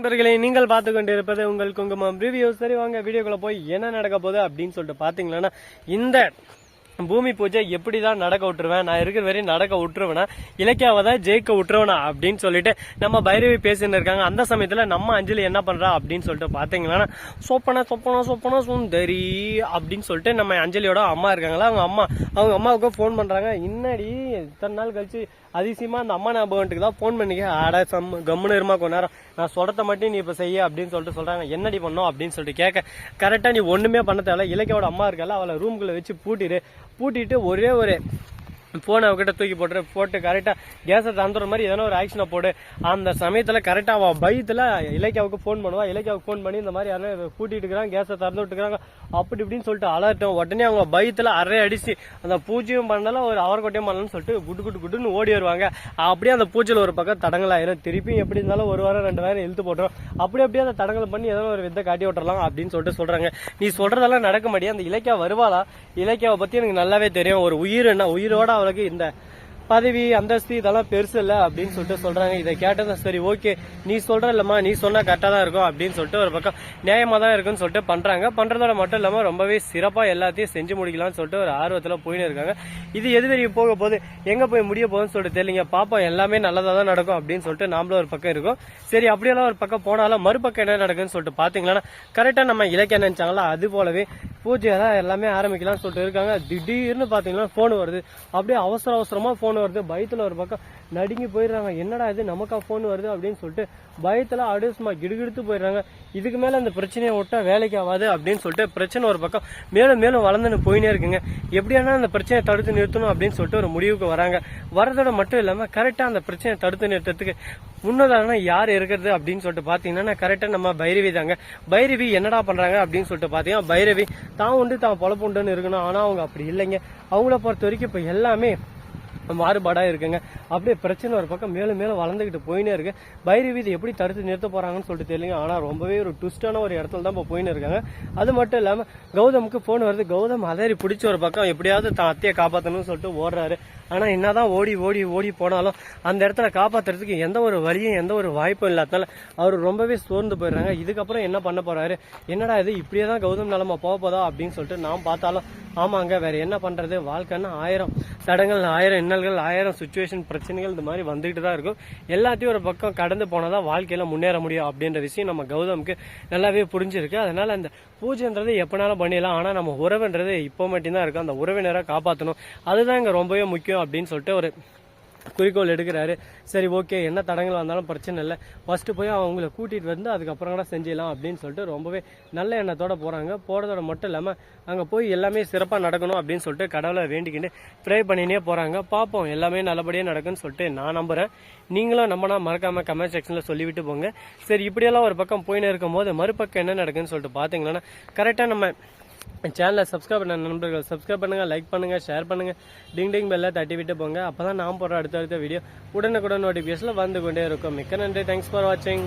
நண்பர்களே நீங்கள் பார்த்து கொண்டிருப்பது உங்கள் குங்குமம் ரிவ்யூ சரி வாங்க வீடியோக்குள்ள போய் என்ன நடக்க போகுது அப்படின்னு சொல்லிட்டு பாத்தீங்கன்னா இந்த பூமி பூஜை எப்படி தான் நடக்க விட்டுருவேன்? நான் இருக்கிற வரையும் நடக்க விட்டுருவேனா? இலக்கியாவை தான் ஜெயிக்க விட்டுருவேனா? அப்படின்னு சொல்லிட்டு நம்ம பைரவி பேசின்னு இருக்காங்க. அந்த சமயத்தில் நம்ம அஞ்சலி என்ன பண்ணுறா அப்படின்னு சொல்லிட்டு பாத்தீங்கன்னா சொப்பனா சொப்பனா சொப்பனா சுந்தரி அப்படின்னு சொல்லிட்டு நம்ம அஞ்சலியோட அம்மா இருக்காங்களா? அவங்க அம்மா அவங்க அம்மாவுக்கு ஃபோன் பண்ணுறாங்க இன்னடி இத்தனை நாள் கழிச்சு அதிசயமாக அந்த அம்மா ஞாபகத்துக்கு தான் ஃபோன் பண்ணிக்க? ஆட சம் கம்முன்னு இருமா கொஞ்ச நேரம். நான் சொல்கிறத மட்டும் நீ இப்போ செய்ய அப்படின்னு சொல்லிட்டு சொல்கிறாங்க என்னடி பண்ணோம்? அப்படின்னு சொல்லிட்டு கேட்க கரெக்டாக நீ ஒன்றுமே பண்ண தேவையில்ல. இலக்கியோட அம்மா இருக்கல அவளை ரூம்குள்ளே வச்சு பூட்டிடு பூட்டிட்டு ஒரே ஒரு போனை அவகிட்ட தூக்கி போட்டு போட்டு கரெக்டாக கேஸை தந்துற மாதிரி எதனா ஒரு ஆக்ஷனை போடு. அந்த சமயத்தில் கரெக்டாக அவள் பயத்தில் இலக்கியாவுக்கு ஃபோன் பண்ணுவா. இலக்கியாவுக்கு ஃபோன் பண்ணி இந்த மாதிரி யாரும் கூட்டிகிட்டு இருக்கிறாங்க கேஸை திறந்து விட்டுக்கிறாங்க அப்படி இப்படின்னு சொல்லிட்டு அலர்ட்டும் உடனே அவங்க பயத்தில் அரை அடிச்சு அந்த பூஜையும் பண்ணலாம் ஒரு அவர் கொட்டையும் பண்ணலன்னு சொல்லிட்டு குட்டு குட்டு குட்டுன்னு ஓடி வருவாங்க. அப்படியே அந்த பூஜையில் ஒரு பக்கம் தடங்கலாயிரும் திருப்பியும் எப்படி இருந்தாலும் ஒரு வாரம் ரெண்டு வாரம் இழுத்து போட்டுரும். அப்படி அப்படியே அந்த தடங்கல் பண்ணி ஏதோ ஒரு வித்தை காட்டி விட்டுறலாம் அப்படின்னு சொல்லிட்டு சொல்கிறாங்க நீ சொல்கிறதெல்லாம் நடக்க மாட்டியா? அந்த இலக்கியா வருவாளா? இலக்கியாவை பற்றி எனக்கு நல்லாவே தெரியும். ஒரு உயிர் என்ன? உயிரோட அவளுக்கு இந்த பதவி அந்தஸ்து இதெல்லாம் பெருசு இல்ல அப்படின்னு சொல்லிட்டு சொல்றாங்க. இதை கேட்டதும் சரி ஓகே. நீ சொல்ற இல்லம்மா நீ சொன்னா கரெக்டா தான் இருக்கும் அப்படின்னு சொல்லிட்டு ஒரு பக்கம் நியாயமா தான் இருக்குன்னு சொல்லிட்டு பண்றாங்க. பண்றதோட மட்டும் இல்லாம ரொம்பவே சிறப்பா எல்லாத்தையும் செஞ்சு முடிக்கலாம்னு சொல்லிட்டு ஒரு ஆர்வத்துல போயின்னு இருக்காங்க. இது எது வரையும் போக போகுது? எங்க போய் முடிய போகுதுன்னு சொல்லிட்டு தெரியலங்க. பாப்பா எல்லாமே நல்லதா தான் நடக்கும் அப்படின்னு சொல்லிட்டு நாமளும் ஒரு பக்கம் இருக்கும். சரி அப்படியெல்லாம் ஒரு பக்கம் போனாலும் மறுபக்கம் என்ன நடக்குன்னு சொல்லிட்டு பாத்தீங்கன்னா கரெக்டா நம்ம இலக்கியம் நினைச்சாங்களா அது போலவே பூஜை தான் எல்லாமே ஆரம்பிக்கலாம்னு சொல்லிட்டு இருக்காங்க. திடீர்னு பாத்தீங்கன்னா போன் வருது. அப்படியே அவசர அவசரமா போன் வருது பயத்தில் ஒரு பக்கம் நடுங்கி போயிடுறாங்க. என்னடா இது நமக்கா ஃபோன் வருது அப்படின்னு சொல்லிட்டு பயத்துல அப்படியே சும்மா கிடுகிடுத்து போயிடுறாங்க. இதுக்கு மேலே அந்த பிரச்சனையை விட்டா வேலைக்கு ஆகாது அப்படின்னு சொல்லிட்டு பிரச்சனை ஒரு பக்கம் மேலும் மேலும் வளர்ந்துன்னு போயினே இருக்குங்க. எப்படியானா அந்த பிரச்சனையை தடுத்து நிறுத்தணும் அப்படின்னு சொல்லிட்டு ஒரு முடிவுக்கு வராங்க. வரதோட மட்டும் இல்லாமல் கரெக்டாக அந்த பிரச்சனையை தடுத்து நிறுத்தத்துக்கு முன்னதான யார் இருக்கிறது அப்படின்னு சொல்லிட்டு பார்த்தீங்கன்னா கரெக்டாக நம்ம பைரவி தாங்க. பைரவி என்னடா பண்றாங்க அப்படின்னு சொல்லிட்டு பார்த்தீங்கன்னா பைரவி தான் உண்டு தான் பொழப்பு உண்டுன்னு இருக்கணும். ஆனால் அவங்க அப்படி இல்லைங்க. அவங்கள பொறுத்த வரைக்கும் இப்போ எல்லாமே மாறுபாடாக இருக்குங்க. அப்படியே பிரச்சனை ஒரு பக்கம் மேலும் மேலும் வளர்ந்துக்கிட்டு போயினே இருக்கு. பைரவி இதை எப்படி தடுத்து நிறுத்த போகிறாங்கன்னு சொல்லிட்டு தெரியலங்க. ஆனால் ரொம்பவே ஒரு ட்விஸ்டான ஒரு இடத்துல தான் இப்போ போயின்னு இருக்காங்க. அது மட்டும் இல்லாமல் கௌதமுக்கு ஃபோன் வருது. கௌதம் அதேரி பிடிச்ச ஒரு பக்கம் எப்படியாவது தான் அத்தையை காப்பாற்றணும்னு சொல்லிட்டு ஓடுறாரு. ஆனா என்னதான் ஓடி ஓடி ஓடி போனாலும் அந்த இடத்துல காப்பாத்துறதுக்கு எந்த ஒரு வழியும் எந்த ஒரு வாய்ப்பும் இல்லாதனால அவர் ரொம்பவே சோர்ந்து போயிடுறாங்க. இதுக்கப்புறம் என்ன பண்ண போகிறாரு என்னடா இது இப்படியே தான் கௌதம் நிலமா போக போதா அப்படின்னு சொல்லிட்டு நாம் பார்த்தாலும் ஆமாங்க வேற என்ன பண்றது? வாழ்க்கைன்னா ஆயிரம் தடங்கள் ஆயிரம் இன்னல்கள் ஆயிரம் சுச்சுவேஷன் பிரச்சனைகள் இந்த மாதிரி வந்துகிட்டு தான் இருக்கும். எல்லாத்தையும் ஒரு பக்கம் கடந்து போனாதான் வாழ்க்கையில முன்னேற முடியும் அப்படின்ற விஷயம் நம்ம கௌதமுக்கு நல்லாவே புரிஞ்சிருக்கு. அதனால அந்த பூஜைன்றது எப்பனாலும் பண்ணிடலாம். ஆனா நம்ம உறவுன்றது இப்போ மட்டும்தான் இருக்கும். அந்த உறவினரை காப்பாற்றணும் அதுதான் இங்க ரொம்பவே முக்கியம் அப்படின்னு சொல்லிட்டு ஒரு குறிக்கோள் எடுக்கிறாரு. சரி ஓகே என்ன தடங்கள் வந்தாலும் பிரச்சனை இல்லை. ஃபஸ்ட்டு போய் அவங்கள கூட்டிகிட்டு வந்து அதுக்கப்புறம் கூட செஞ்சிடலாம் அப்படின்னு சொல்லிட்டு ரொம்பவே நல்ல எண்ணத்தோடு போகிறாங்க போகிறதோட மட்டும் இல்லாமல் அங்கே போய் எல்லாமே சிறப்பாக நடக்கணும் அப்படின்னு சொல்லிட்டு கடவுளை வேண்டிக்கிட்டு ப்ரே பண்ணினே போகிறாங்க பார்ப்போம் எல்லாமே நல்லபடியாக நடக்குன்னு சொல்லிட்டு நான் நம்புகிறேன் நீங்களும் நம்பினா மறக்காமல் கமெண்ட் செக்ஷனில் சொல்லிவிட்டு போங்க. சரி இப்படியெல்லாம் ஒரு பக்கம் போயின்னு இருக்கும் போது மறுபக்கம் என்ன நடக்குன்னு சொல்லிட்டு பார்த்தீங்கன்னா கரெக்டாக நம்ம சேனலை சப்ஸ்கிரைப் பண்ண நண்பர்கள் சப்ஸ்கிரைப் பண்ணுங்க லைக் பண்ணுங்க ஷேர் பண்ணுங்க. டிங் டிங் பெல்லை தட்டி விட்டு போங்க. அப்போ தான் நான் போகிற அடுத்த அடுத்த வீடியோ உடனுக்குடன் நோட்டிஃபிகேஷனில் வந்து கொண்டே இருக்கும். மிக்க நன்றி. தேங்க்ஸ் ஃபார் வாட்சிங்